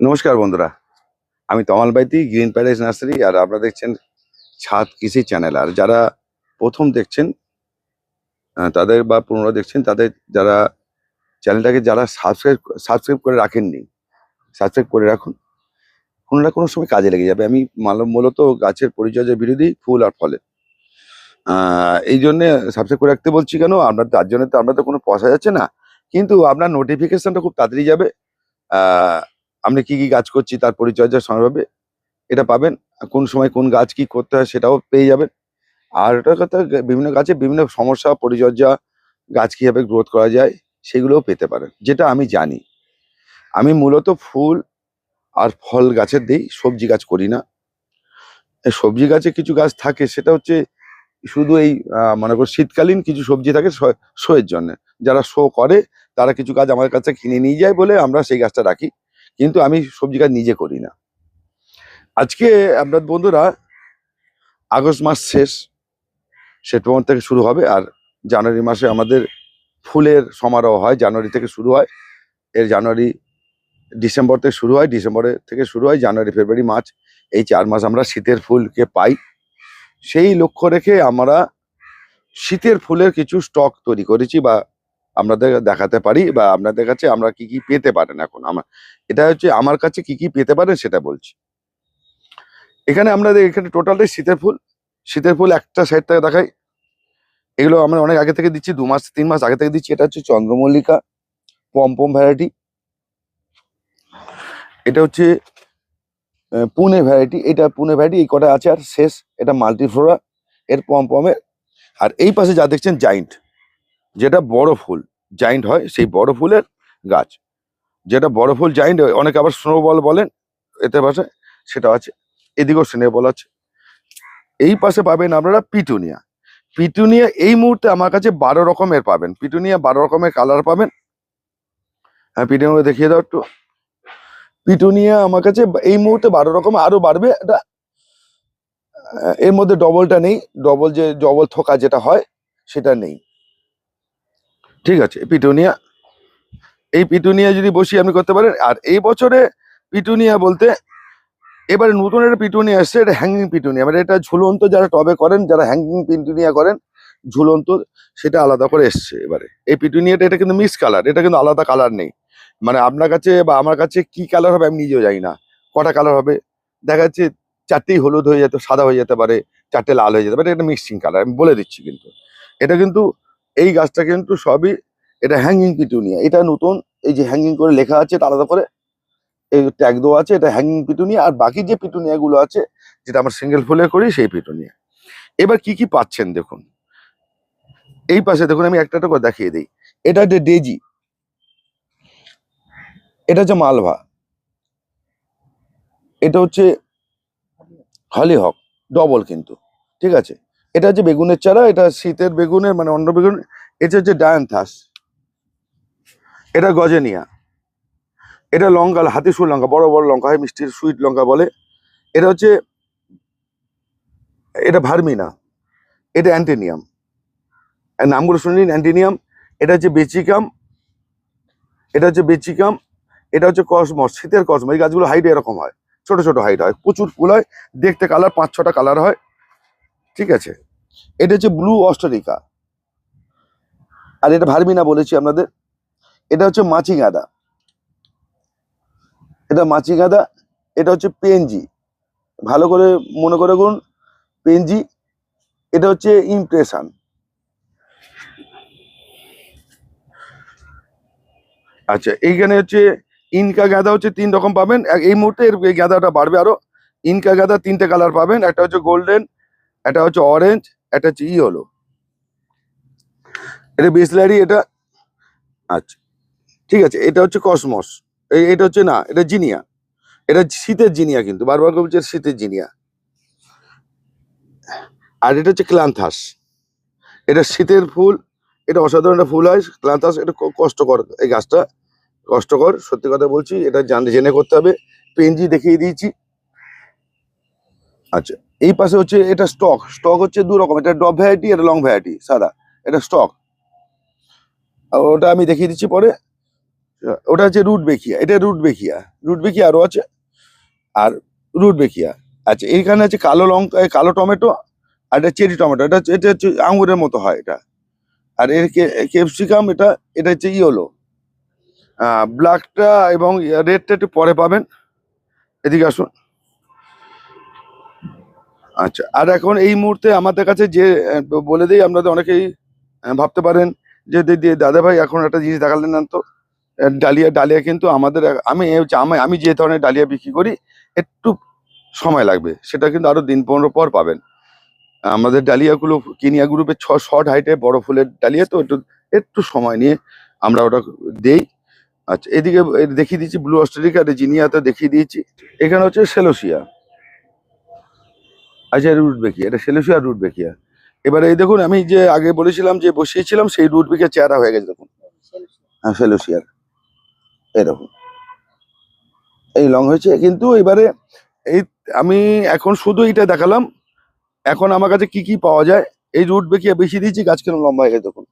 নমস্কার বন্ধুরা। আমি Tamal Baiti green palace nursery আর আপনারা দেখছেন ছাদ কৃষি চ্যানেল। আর যারা প্রথম দেখছেন তাদের বা পুনরায় দেখছেন তাদের যারা চ্যানেলটাকে যারা সাবস্ক্রাইব সাবস্ক্রাইব করে রাখেননি সাবস্ক্রাইব করে রাখুন। কোনো না কোনো সময় কাজে লেগে যাবে। আমি মূলত গাছের পরিচর্যার বিরোধী ফুল আর ফলে। আহ, এই জন্যে সাবস্ক্রাইব করে রাখতে বলছি কেন? আপনার তার জন্য তো আপনার তো কোনো পয়সা যাচ্ছে না। কিন্তু আপনার নোটিফিকেশনটা খুব তাড়াতাড়ি যাবে। আপনি কি কি গাছ করছি, তার পরিচর্যা সমানভাবে এটা পাবেন। কোন সময় কোন গাছ কি করতে হয় সেটাও পেয়ে যাবেন। আর এটা কথা, বিভিন্ন গাছে বিভিন্ন সমস্যা, পরিচর্যা, গাছ কীভাবে গ্রোথ করা যায় সেগুলোও পেতে পারেন, যেটা আমি জানি। আমি মূলত ফুল আর ফল গাছের দিই, সবজি গাছ করি না। সবজি গাছে কিছু গাছ থাকে, সেটা হচ্ছে শুধু এই মনে করো শীতকালীন কিছু সবজি থাকে শোয়ের জন্য। যারা শো করে, তারা কিছু গাছ আমার কাছে কিনে নিয়ে যায় বলে আমরা সেই গাছটা রাখি। কিন্তু আমি সবজি গাছ নিজে করি না। আজকে, আপনার বন্ধুরা, আগস্ট মাস শেষ, সেপ্টেম্বর থেকে শুরু হবে আর জানুয়ারি মাসে আমাদের ফুলের সমারোহ হয়, জানুয়ারি থেকে শুরু হয়। এর জানুয়ারি, ডিসেম্বর থেকে শুরু হয়, ডিসেম্বরে থেকে শুরু হয়, জানুয়ারি, ফেব্রুয়ারি, মার্চ, এই চার মাস আমরা শীতের ফুলকে পাই। সেই লক্ষ্য রেখে আমরা শীতের ফুলের কিছু স্টক তৈরি করেছি বা আপনাদের দেখাতে পারি বা আপনাদের কাছে আমরা কি কি পেতে পারেন এখন? আমার এটা হচ্ছে আমার কাছে কি কি পেতে পারেন সেটা বলছি। এখানে আমরা এখানে টোটালটাই শীতের ফুল শীতের ফুল একটা সাইড থেকে দেখাই। এগুলো আমরা অনেক আগে থেকে দিচ্ছি, দু মাস, তিন মাস আগে থেকে দিচ্ছি। এটা হচ্ছে চন্দ্রমল্লিকা পম্পম ভ্যারাইটি এটা হচ্ছে পুনে ভ্যারাইটি এটা পুনে ভ্যারাইটি এই কটা আছে আর শেষ। এটা মাল্টিফ্লোরা এর পম্পমের আর এই পাশে যা দেখছেন জাইন্ট যেটা বড় ফুল জাইন্ট হয় সেই বড় ফুলের গাছ। যেটা বড় ফুল জাইন্ট অনেকে আবার স্নোবল বলেন, এতে পাশে সেটা আছে, এদিকেও স্নেবল আছে। এই পাশে পাবেন আপনারা পিটুনিয়া। পিটুনিয়া এই মুহূর্তে আমার কাছে বারো রকমের পাবেন। পিটুনিয়া বারো রকমের কালার পাবেন। হ্যাঁ পিটুনিয়া দেখিয়ে দাও একটু। পিটুনিয়া আমার কাছে এই মুহূর্তে বারো রকম, আরও বাড়বে। এটা, এর মধ্যে ডবলটা নেই। ডবল যে ডবল থোকা যেটা হয়, সেটা নেই। ঠিক আছে পিটুনিয়া, এই পিটুনিয়া যদি বসি আপনি করতে পারেন, আর এই বছরে পিটুনিয়া বলতে, এবারে নতুন একটা পিটুনিয়া এসছে, এটা হ্যাঙ্গিং পিটুনিয়া মানে এটা ঝুলন্ত যারা টবে করেন, যারা হ্যাঙ্গিং পিটুনিয়া করেন, ঝুলন্ত সেটা আলাদা করে এসছে এবারে। এই পিটুনিয়াটা, এটা কিন্তু মিক্স কালার এটা কিন্তু আলাদা কালার নেই। মানে আপনার কাছে বা আমার কাছে কি কালার হবে আমি নিজেও জানি না। কটা কালার হবে? দেখা যাচ্ছে চারটেই হলুদ হয়ে যেতে, সাদা হয়ে যেতে পারে, চারটে লাল হয়ে যেতে পারে, এটা মিক্সিং কালার আমি বলে দিচ্ছি কিন্তু। এটা কিন্তু এই গাছটা কিন্তু সবই এটা হ্যাঙ্গিং পিটুনিয়া এটা নতুন, এই যে হ্যাঙ্গিং করে লেখা আছে এটা আলাদা করে। এই ট্যাগ দেওয়া আছে এটা হ্যাঙ্গিং পিটুনিয়া আর বাকি যে পিটুনিয়া গুলো আছে, যেটা আমরা সিঙ্গেল ফুলে করি সেই পিটুনিয়া এবার কি কি পাচ্ছেন দেখুন। এই পাশে দেখুন, আমি একটা করে দেখিয়ে দিই। এটা হচ্ছে ডেজি এটা হচ্ছে মালভা। এটা হচ্ছে হলিহক ডবল কিন্তু। ঠিক আছে? এটা হচ্ছে বেগুনের চারা, এটা শীতের বেগুনের মানে অন্য বেগুন, এটা হচ্ছে ডায়ান্থাস। এটা গজেনিয়া। এটা লঙ্কা, হাতি সুর লঙ্কা, বড় বড় লঙ্কা হয়, মিষ্টির সুইট লঙ্কা বলে। এটা হচ্ছে, এটা ভার্মিনা। এটা অ্যান্টেনিয়াম। নামগুলো শুনে নিন, অ্যান্টেনিয়াম। এটা হচ্ছে বেচিকাম। এটা হচ্ছে বেচিকাম। এটা হচ্ছে কসমস, শীতের কসমস। এই গাছগুলো হাইট এরকম হয়, ছোট ছোট হাইট হয়, প্রচুর ফুল হয়, দেখতে কালার পাঁচ ছটা কালার হয়। ঠিক আছে? এটা হচ্ছে ব্লু অস্ট্রেলিকা আর এটা ভার্মিনা বলেছি আপনাদের। এটা হচ্ছে মাছি গাঁদা এটা মাছি গাঁদা এটা হচ্ছে পেনজি ভালো করে মনে করে করুন পেনজি এটা হচ্ছে ইমপ্রেশন আচ্ছা এইখানে হচ্ছে ইনকা গাঁদা হচ্ছে তিন রকম পাবেন। এই মুহূর্তে এই গাঁদাটা বাড়বে আরও। ইনকা গাঁদা তিনটে কালার পাবেন। একটা হচ্ছে গোল্ডেন একটা হচ্ছে অরেঞ্জ এটা হচ্ছে ইয়েলো এটা বিসলারি, এটা আচ্ছা ঠিক আছে, এটা হচ্ছে কসমস এটা হচ্ছে না, এটা জিনিয়া, এটা শীতের জিনিয়া কিন্তু, বারবার বলছে শীতের জিনিয়া। আর এটা হচ্ছে ক্লান্থাস এটা শীতের ফুল, এটা অসাধারণ একটা ফুল হয় ক্লান্থাস এটা কষ্টকর, এই গাছটা কষ্টকর, সত্যি কথা বলছি, এটা জানতে, জেনে করতে হবে, পেনজি দেখিয়ে দিয়েছি। আচ্ছা এই পাশে হচ্ছে এটা স্টক স্টক হচ্ছে দু রকম, এটা ডব ভ্যারাইটি এটা লং ভ্যারাইটি সাদা, এটা স্টক ওটা আমি দেখিয়ে দিচ্ছি পরে। ওটা হচ্ছে রুট বেকিয়া, এটা রুট বেকিয়া রুট বেকিয়া আরও আছে। আর রুট বেখিয়া আচ্ছা এইখানে আছে কালো লঙ্কা কালো টমেটো, আর এটা চেরি টমেটো, এটা এটা হচ্ছে আঙুরের মতো হয় এটা। আর এর ক্যাপসিকাম, এটা এটা হচ্ছে ইয়েলো। ব্ল্যাকটা এবং রেডটা একটু পরে পাবেন। এদিকে আসুন। আচ্ছা আর এখন এই মুহূর্তে আমাদের কাছে যে বলে দিই, আপনাদের অনেকেই ভাবতে পারেন যে, দি- দি- দাদা ভাই এখন একটা জিনিস দেখালেন না তো ডালিয়া ডালিয়া কিন্তু আমাদের, আমি আমি আমি যে ধরনের ডালিয়া বিক্রি করি, একটু সময় লাগবে, সেটা কিন্তু আরও দিন পনেরো পর পাবেন। আমাদের ডালিয়াগুলো কিনিয়া গ্রুপের ছ শর্ট হাইটে বড় ফুলের ডালিয়া তো একটু একটু সময় নিয়ে আমরা ওটা দেই। আচ্ছা এদিকে দেখিয়ে দিয়েছি ব্লু অস্ট্রেলিকা আর জিনিয়াতে দেখিয়ে দিয়েছি, এখানে হচ্ছে সেলোসিয়া। আচ্ছা রুট বেকিয়া, এটা সেলোসিয়া রুট বেকিয়া। এবারে এই দেখুন, আমি যে আগে বলেছিলাম যে বসিয়েছিলাম, সেই রুট বেকিয়া চেহারা হয়ে গেছে, দেখুন। হ্যাঁ সেলোসিয়ার। দেখুন। এই লং হয়েছে, কিন্তু এবারে এই আমি এখন শুধু এটা দেখালাম, এখন আমার কাছে কি কি পাওয়া যায়, এই রুট বেকিয়া বেশি দিয়েছি, গাছ কেন লম্বা হয়ে গেছে, দেখুন।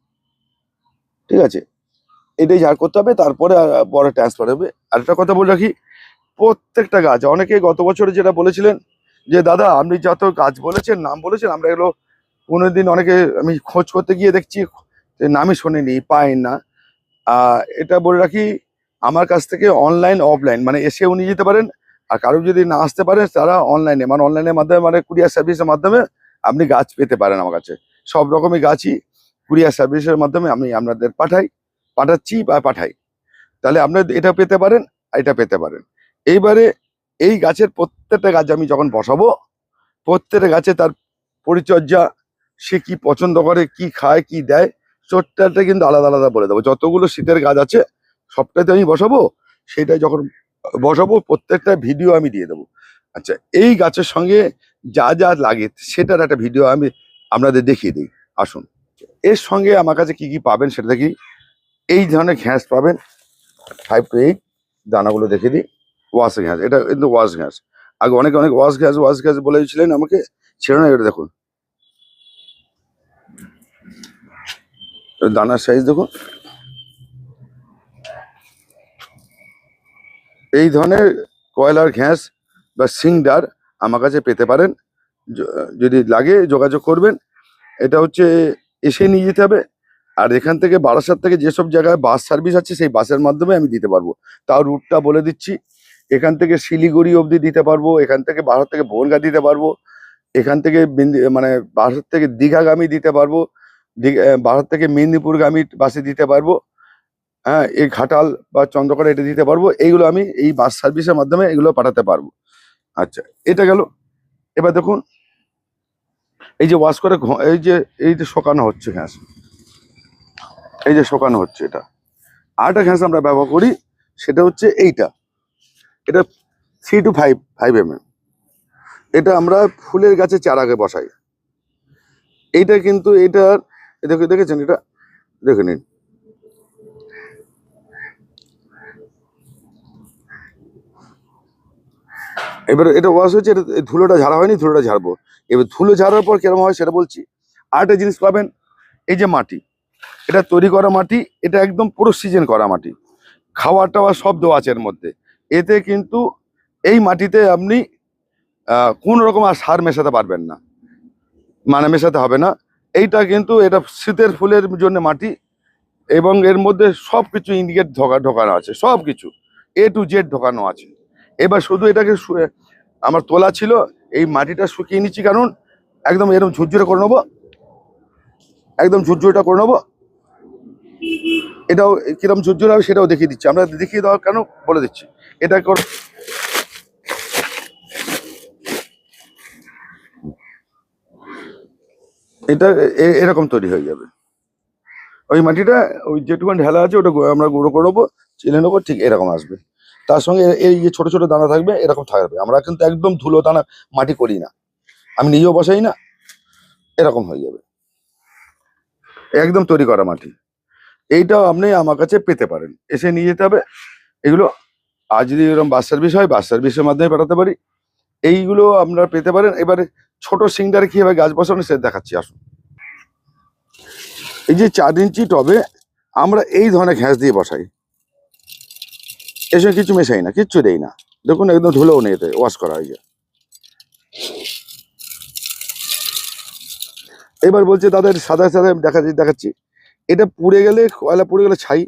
ঠিক আছে? এটাই ঝাড় করতে হবে, তারপরে পরে ট্রান্সফার হবে। আর একটা কথা বলে রাখি, প্রত্যেকটা গাছ, অনেকে গত বছরে যেটা বলেছিলেন যে, দাদা, আপনি যত গাছ বলেছেন, নাম বলেছেন, আমরা এগুলো কোনো দিন অনেকে আমি খোঁজ করতে গিয়ে দেখছি নামই শোনেনি, পাই না। এটা বলে রাখি, আমার কাছ থেকে অনলাইন অফলাইন মানে এসেও নিয়ে যেতে পারেন, আর কারও যদি না আসতে পারেন, তারা অনলাইনে মানে অনলাইনের মাধ্যমে মানে কুরিয়ার সার্ভিসের মাধ্যমে আপনি গাছ পেতে পারেন আমার কাছে। সব রকমই গাছই কুরিয়ার সার্ভিসের মাধ্যমে আমি আপনাদের পাঠাই, পাঠাচ্ছি বা পাঠাই। তাহলে আপনার এটা পেতে পারেন এটা পেতে পারেন। এইবারে এই গাছের প্রত্যেকটা গাছ আমি যখন বসাবো, প্রত্যেকটা গাছে তার পরিচর্যা, সে কি পছন্দ করে, কি খায়, কি দেয় চোটটাটা কিন্তু আলাদা আলাদা বলে দেবো। যতগুলো শীতের গাছ আছে, সবটাতে আমি বসাবো, সেটাই যখন বসাবো, প্রত্যেকটা ভিডিও আমি দিয়ে দেবো। আচ্ছা এই গাছের সঙ্গে যা যা লাগে, সেটার একটা ভিডিও আমি আপনাদের দেখিয়ে দিই। আসুন। এর সঙ্গে আমার কাছে কি কি পাবেন সেটা দেখি। এই ধরনের ঘ্যাস পাবেন। ফাইভ টু এইট দানাগুলো দেখে দিই। ওয়াশ ঘ্যাস এটা কিন্তু ওয়াশ ঘ্যাস আগে অনেকে অনেক ওয়াশ গ্যাস ওয়াশ ঘ্যাস বলেছিলেন আমাকে ছেড়ে না, এটা দেখুন। দানার সাইজ দেখুন। এই ধরনের কয়লার ঘ্যাস বা সিংডার আমার কাছে পেতে পারেন। যদি লাগে যোগাযোগ করবেন। এটা হচ্ছে এসে নিয়ে যেতে হবে। আর এখান থেকে বারাসাত থেকে যেসব জায়গায় বাস সার্ভিস আছে, সেই বাসের মাধ্যমে আমি দিতে পারব। তাও রুটটা বলে দিচ্ছি। এখান থেকে শিলিগুড়ি অবধি দিতে পারব, এখান থেকে ভারত থেকে বনগা দিতে পারব, এখান থেকে মানে ভারত থেকে দীঘাগামী দিতে পারব ভারত থেকে মেদিনীপুরগামী বাসে দিতে পারব হ্যাঁ এই ঘাটাল বা চন্দ্রকড়া এটা দিতে পারব, এইগুলো আমি এই বাস সার্ভিসের মাধ্যমে এগুলো পাঠাতে পারব। আচ্ছা এটা গেল। এবার দেখুন, এই যে ওয়াশ করে এই যে এই যে শোকানো হচ্ছে ঘ্যাস, এই যে শোকানো হচ্ছে এটা। আরেকটা ঘ্যাস আমরা ব্যবহার করি, সেটা হচ্ছে এইটা। এটা three two five five M এটা আমরা ফুলের গাছে চারাকে বসাই। এইটা কিন্তু এটার দেখে, দেখেছেন এটা? দেখে নিন। এবার এটা ওয়াশ হয়েছে, এটা ধুলোটা ঝাড়া হয়নি, ধুলোটা ঝাড়বো। এবার ধুলো ঝাড়ার পর কেরম হয় সেটা বলছি। আরেকটা জিনিস পাবেন, এই যে মাটি। এটা তৈরি করা মাটি, এটা একদম পুরো সিজন করা মাটি। খাওয়ার টাওয়ার সব দেওয়া আছে এর মধ্যে। এতে কিন্তু এই মাটিতে আপনি কোন রকম আর সার মেশাতে পারবেন না। মানে মেশাতে হবে না। এইটা কিন্তু এটা শীতের ফুলের জন্য মাটি এবং এর মধ্যে সব কিছু ইন্ডিকেট ঢোকা, ঢোকানো আছে সব কিছু এ টু জেড ঢোকানো আছে। এবার শুধু এটাকে আমার তোলা ছিল, এই মাটিটা শুকিয়ে নিচ্ছি কারণ একদম এরকম ঝুরঝুরে করে নেব। একদম ঝুরঝুরেটা করে নেব। এটাও কিরম ঝুরঝুরে হবে সেটাও দেখিয়ে দিচ্ছি। আমরা দেখিয়ে দেওয়ার কেন বলে দিচ্ছি? এটা কর। এটা এরকম তৈরি হয়ে যাবে। ওই মাটিটা, ওই যেটুকুন ঢেলা আছে, ওটা আমরা গুঁড়ো করে নেব নেব, ঠিক এরকম আসবে। তার সঙ্গে এই যে ছোট ছোট দানা থাকবে, এরকম থাকবে। আমরা কিন্তু একদম ধুলো দানা মাটি করি না। আমি নিজেও বসাই না, এরকম হয়ে যাবে। একদম তৈরি করা মাটি। এইটাও আপনি আমার কাছে পেতে পারেন। এসে নিয়ে যেতে হবে। এগুলো আর যদি এরকম বাস সার্ভিস হয় বাস সার্ভিসের মাধ্যমে পাঠাতে পারি। এইগুলো আপনারা পেতে পারেন। এবারে ছোট সিংডারে কীভাবে গাছ বসানো সে দেখাচ্ছি, আসুন। এই যে চার ইঞ্চি টবে আমরা এই ধরনের ঘ্যাস দিয়ে বসাই। এসব কিছু মেশাই না, কিচ্ছু দেই না। দেখুন, একদম ধুলেও নেই এতে ওয়াশ করা হয়েছে। এবার বলছে, তাদের সাদা সাদা দেখাচ্ছি দেখাচ্ছি। এটা পুড়ে গেলে, কয়লা পুড়ে গেলে ছাই।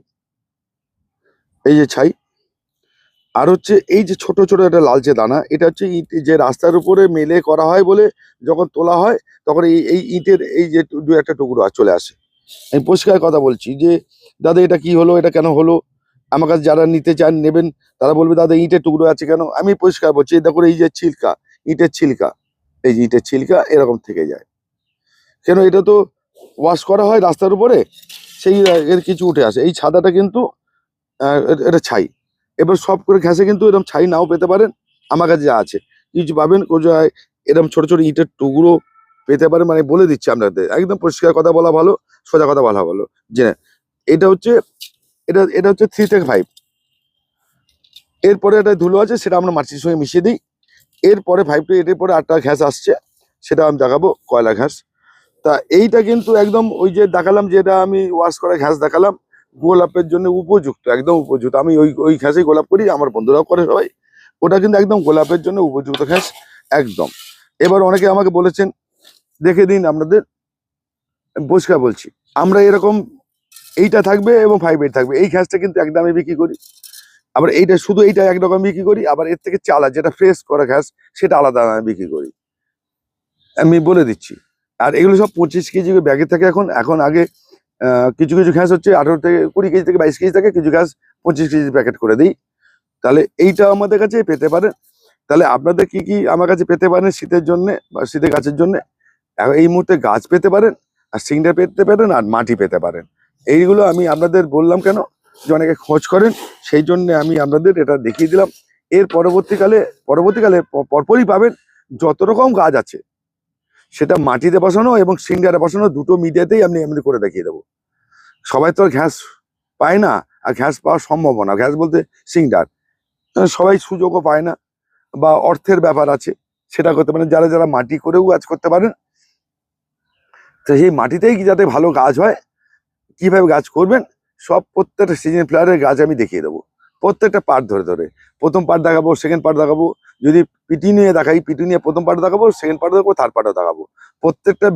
এই যে ছাই আর হচ্ছে এই যে ছোট ছোট একটা লালচে দানা, এটা হচ্ছে ইট যে রাস্তার উপরে মেলে করা হয় বলে যখন তোলা হয়, তখন এই এই ইটের এই যে দু একটা টুকরো চলে আসে। আমি পরিষ্কার কথা বলছি যে, দাদা এটা কি হলো, এটা কেন হলো? আমার কাছে যারা নিতে চান, নেবেন, তারা বলবে, দাদা, ইটের টুকরো আছে কেন? আমি পরিষ্কার বলছি দেখো এই যে ছিলকা, ইটের ছিলকা, এই যে ইটের ছিলকা, এরকম থেকে যায়। কেন এটা তো ওয়াশ করা হয় রাস্তার উপরে, সেই কিছু উঠে আসে। এই ছাদাটা কিন্তু এটা ছাই। এবার সব করে ঘেসে কিন্তু এরকম ছাই নাও পেতে পারেন। আমার কাছে যা আছে। কিছু পাবেন কোথায় এরকম ছোট ছোট ইটের টুকরো পেতে পারেন। মানে বলে দিচ্ছি আপনাদের, একদম পরিষ্কার কথা বলা ভালো, সোজা কথা বলা ভালো। যে এটা হচ্ছে, এটা এটা হচ্ছে থ্রি থেকে ফাইভ এরপরে একটা ধুলো আছে, সেটা আমরা মাটির সঙ্গে মিশিয়ে দিই। এরপরে ফাইভ টু এইটের পরে আটটা ঘ্যাস আসছে, সেটা আমি দেখাবো, কয়লা ঘ্যাস তা এইটা কিন্তু একদম ওই যে দেখালাম, যেটা আমি ওয়াশ করা ঘ্যাস দেখালাম। গোলাপের জন্য উপযুক্ত, একদম উপযুক্ত। আমি ওই ওই ঘ্যাসেই গোলাপ করি, আমার বন্ধুরাও করে সবাই। ওটা কিন্তু একদম গোলাপের জন্য উপযুক্ত ঘ্যাস, একদম। এবার অনেকে আমাকে বলেছেন, দেখে দিন আপনাদের পরিষ্কার বলছি, আমরা এরকম এইটা থাকবে এবং ফাইভ এইট থাকবে। এই ঘ্যাসটা কিন্তু একদমই বিক্রি করি। আবার এইটা, শুধু এইটা একরকম বিক্রি করি, আবার এর থেকে চালা যেটা ফ্রেশ করা ঘ্যাস, সেটা আলাদা বিক্রি করি। আমি বলে দিচ্ছি। আর এগুলো সব পঁচিশ কেজি ব্যাগে থাকে এখন। এখন আগে কিছু কিছু ঘ্যাস হচ্ছে আঠারো থেকে কুড়ি কেজি থেকে বাইশ কেজি থাকে কিছু ঘ্যাস পঁচিশ কেজি প্যাকেট করে দিই। তাহলে এইটা আমাদের কাছে পেতে পারেন তাহলে আপনাদের কি কি আমার কাছে পেতে পারেন শীতের জন্য বা শীতের গাছের জন্য? এই মুহূর্তে গাছ পেতে পারেন, আর সিংড়া পেতে পারেন, আর মাটি পেতে পারেন। এইগুলো আমি আপনাদের বললাম কেন? যে অনেকে খোঁজ করেন, সেই জন্য আমি আপনাদের এটা দেখিয়ে দিলাম। এর পরবর্তীকালে পরবর্তীকালে পরপরই পাবেন যত রকম গাছ আছে। সেটা মাটিতে বসানো এবং সিঙ্গারে বসানো দুটো মিডিয়াতেই আমি এমনি করে দেখিয়ে দেবো। সবাই তো আর ঘ্যাস পায় না, আর ঘ্যাস পাওয়া সম্ভব না। ঘ্যাস বলতে সিঙ্গার। সবাই সুযোগও পায় না, বা অর্থের ব্যাপার আছে, সেটা করতে পারেন। যারা যারা মাটি করেও কাজ করতে পারেন, তো সেই মাটিতেই যাতে ভালো গাছ হয়, কীভাবে গাছ করবেন, সব প্রত্যেকটা সিজন ফ্লাওয়ারের গাছ আমি দেখিয়ে দেবো। প্রত্যেকটা পার্ট ধরে ধরে। প্রথম পার্ট দেখাবো, সেকেন্ড পার্ট দেখাবো যদি পিটি নিয়ে দেখাই, পিটি নিয়ে প্রথম পার্ট দেখাবো সেকেন্ড পার্ট দেখাবো থার্ড পার্টও দেখাবো। প্রত্যেকটা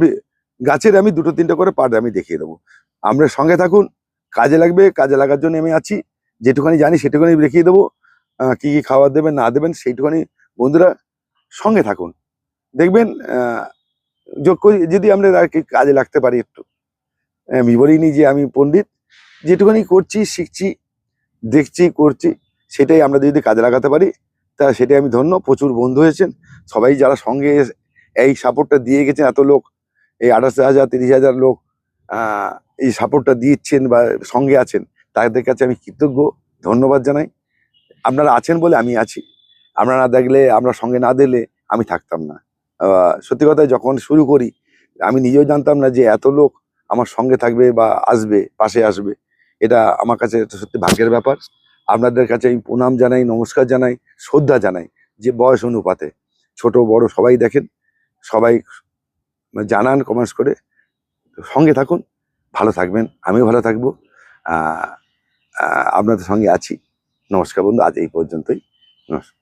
গাছের আমি দুটো, তিনটে করে পার্ট আমি দেখিয়ে দেবো। আমরা সঙ্গে থাকুন, কাজে লাগবে, কাজে লাগার জন্য আমি আছি। যেটুখানি জানি সেটুখানি দেখিয়ে দেবো। কি কি খাবার দেবেন, না দেবেন সেইটুখানি বন্ধুরা সঙ্গে থাকুন। দেখবেন যোগ করি যদি আমরা আর কি কাজে লাগতে পারি একটু। আমি বলিনি যে আমি পণ্ডিত। যেটুখানি করছি, শিখছি, দেখছি, করছি, সেটাই আমরা যদি কাজে লাগাতে পারি তা সেটাই আমি ধন্য, প্রচুর বন্ধু হয়েছেন। সবাই যারা সঙ্গে এই সাপোর্টটা দিয়ে গেছেন, এত লোক, এই আঠাশ হাজার, তিরিশ হাজার লোক এই সাপোর্টটা দিচ্ছেন বা সঙ্গে আছেন, তাদের কাছে আমি কৃতজ্ঞ, ধন্যবাদ জানাই। আপনারা আছেন বলে আমি আছি। আপনারা না দেখলে, আমরা সঙ্গে না দিলে আমি থাকতাম না। সত্যি কথা যখন শুরু করি, আমি নিজেও জানতাম না যে এত লোক আমার সঙ্গে থাকবে বা আসবে, পাশে আসবে। এটা আমার কাছে সত্যি ভাগ্যের ব্যাপার। আপনাদের কাছে আমি প্রণাম জানাই, নমস্কার জানাই, শ্রদ্ধা জানাই যে বয়স অনুপাতে। ছোট, বড় সবাই দেখেন, সবাই জানান কমেন্টস করে, সঙ্গে থাকুন, ভালো থাকবেন, আমিও ভালো থাকব। আপনাদের সঙ্গে আছি। নমস্কার বন্ধু, আজ এই পর্যন্তই। নমস্কার।